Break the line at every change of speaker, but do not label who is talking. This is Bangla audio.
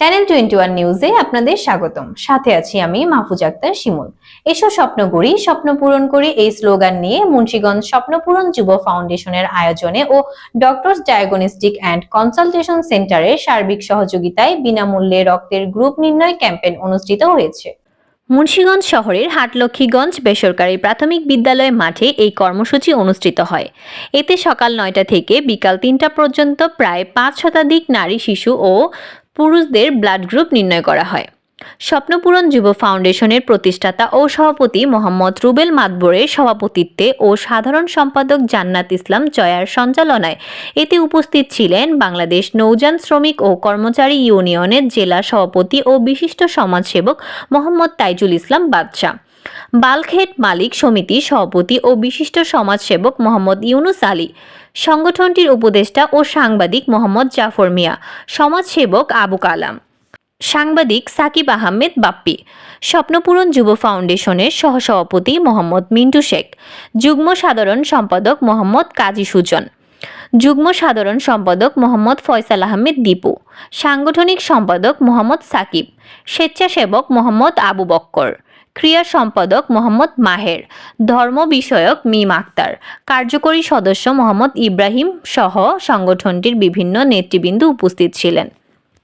চ্যানেল টোয়েন্টি ওয়ান নিউজে আপনাদের স্বাগতম। সাথে আছি আমি মাহফুজ আক্তার শিমুল। এসো স্বপ্ন করি স্বপ্ন পূরণ করি এই স্লোগান নিয়ে মুন্সিগঞ্জ স্বপ্ন পূরণ যুব ফাউন্ডেশনের আয়োজনে ও ডক্টরস ডায়াগনস্টিক অ্যান্ড কনসালটেশন সেন্টারের সার্বিক সহযোগিতায় বিনামূল্যে রক্তের গ্রুপ নির্ণয় ক্যাম্পেইন অনুষ্ঠিত হয়েছে। মুন্সীগঞ্জ শহরের হাটলক্ষ্মীগঞ্জ বেসরকারি প্রাথমিক বিদ্যালয় মাঠে এই কর্মসূচি অনুষ্ঠিত হয়। এতে সকাল নয়টা থেকে বিকাল তিনটা পর্যন্ত প্রায় পাঁচ শতাধিক নারী, শিশু ও পুরুষদের ব্লাড গ্রুপ নির্ণয় করা হয়। স্বপ্নপূরণ যুব ফাউন্ডেশনের প্রতিষ্ঠাতা ও সভাপতি মোহাম্মদ রুবেল মাতবরের সভাপতিত্বে ও সাধারণ সম্পাদক জান্নাত ইসলাম জয়ার সঞ্চালনায় এতে উপস্থিত ছিলেন বাংলাদেশ নৌযান শ্রমিক ও কর্মচারী ইউনিয়নের জেলা সভাপতি ও বিশিষ্ট সমাজসেবক মোহাম্মদ তাইজুল ইসলাম বাদশাহ। বালখেট মালিক সমিতি সভাপতি ও বিশিষ্ট সমাজসেবক মোহাম্মদ ইউনুস আলী, সংগঠনটির উপদেষ্টা ও সাংবাদিক মোহাম্মদ জাফর মিয়া, সমাজসেবক আবু কালাম, সাংবাদিক সাকিব আহমেদ বাপ্পি, স্বপ্নপূরণ যুব ফাউন্ডেশনের সহসভাপতি মোহাম্মদ মিন্টু শেখ, যুগ্ম সাধারণ সম্পাদক মোহাম্মদ কাজী সুজন। যুগ্ম সাধারণ সম্পাদক মোহাম্মদ ফয়সাল আহমেদ দীপু, সাংগঠনিক সম্পাদক মোহাম্মদ সাকিব, স্বেচ্ছাসেবক মোহাম্মদ আবু বক্কর ক্রিয়া সম্পাদক মোহাম্মদ মাহের, ধর্ম বিষয়ক মিম আক্তার, কার্যকরী সদস্য মোহাম্মদ ইব্রাহিম সহ সংগঠনটির বিভিন্ন নেতৃবৃন্দ উপস্থিত ছিলেন।